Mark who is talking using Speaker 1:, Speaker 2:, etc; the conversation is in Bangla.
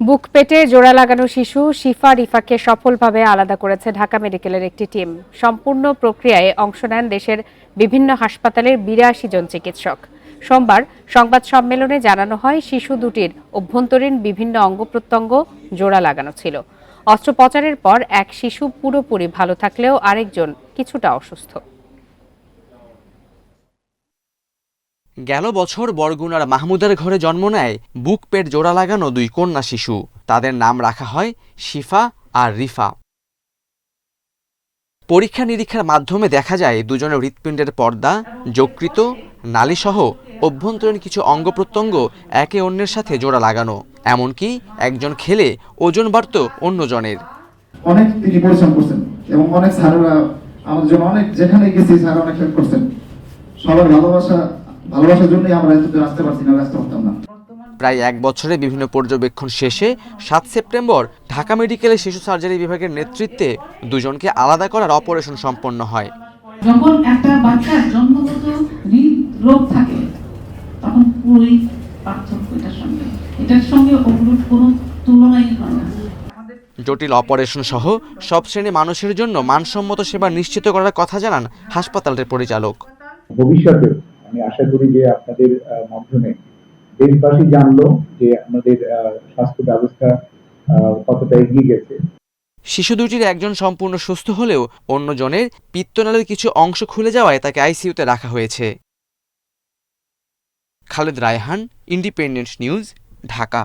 Speaker 1: বুক পেটে জোড়া লাগানো শিশু শিফা রিফাকে সফলভাবে আলাদা করেছে ঢাকা মেডিকেলের একটি টিম। সম্পূর্ণ প্রক্রিয়ায় অংশ নেন দেশের বিভিন্ন হাসপাতালের বিরাশি জন চিকিৎসক। সোমবার সংবাদ সম্মেলনে জানানো হয়, শিশু দুটির অভ্যন্তরীণ বিভিন্ন অঙ্গ প্রত্যঙ্গ জোড়া লাগানো ছিল। অস্ত্রোপচারের পর এক শিশু পুরোপুরি ভালো থাকলেও আরেকজন কিছুটা অসুস্থ।
Speaker 2: গেল বছর বরগুনার মাহমুদের ঘরে জন্ম নেয় বুক পেট জোড়া লাগানো দুই কন্যা শিশু। তাদের নাম রাখা হয় শিফা আর রিফা। পরীক্ষা নিরীক্ষার মাধ্যমে দেখা যায় দুজনের হৃৎপিণ্ডের পর্দা যকৃত নালীসহ অভ্যন্তরীণ কিছু অঙ্গ প্রত্যঙ্গ একে অন্যের সাথে জোড়া লাগানো। এমনকি একজন খেলে ওজন বাড়ত অন্যজনের।
Speaker 3: অনেক তিনি পরিশ্রম করছেন এবং অনেক স্যারেরা জন্য অনেক যেখানে গেছি স্যার অনেক হেল্প করছেন। সবার ভালোবাসা ভালোবাসার জন্যই আমরা এতদূর আসতে পারছি না আসতে পারতাম না।
Speaker 2: প্রায় এক বছরে বিভিন্ন পর্যবেক্ষণ শেষে সাত সেপ্টেম্বর ঢাকা মেডিকেলের শিশু সার্জারি বিভাগের নেতৃত্বে দুজনকে আলাদা করার অপারেশন সম্পন্ন হয়।
Speaker 4: যখন একটা বাচ্চার জন্মগত হৃদরোগ থাকে তখন পুরোই পার্থক্য এটার সঙ্গে। এটার সঙ্গে ওগুলোর কোনো তুলনাই হয় না।
Speaker 2: জটিল অপারেশন সহ সব শ্রেণি মানুষের জন্য মানসম্মত সেবা নিশ্চিত করার কথা জানান হাসপাতালের পরিচালক।
Speaker 5: ভবিষ্যতে আমি আশা করি যে আপনাদের মাধ্যমে দেশবাসী জানলো যে আমাদের স্বাস্থ্য ব্যবস্থা কতটা এগিয়ে গেছে।
Speaker 2: শিশু দুটির একজন সম্পূর্ণ সুস্থ হলেও অন্যজনের পিত্তনালীর কিছু অংশ খুলে যাওয়ায় তাকে আইসিইউতে রাখা হয়েছে। Khaled Raihan, Independent News, Dhaka.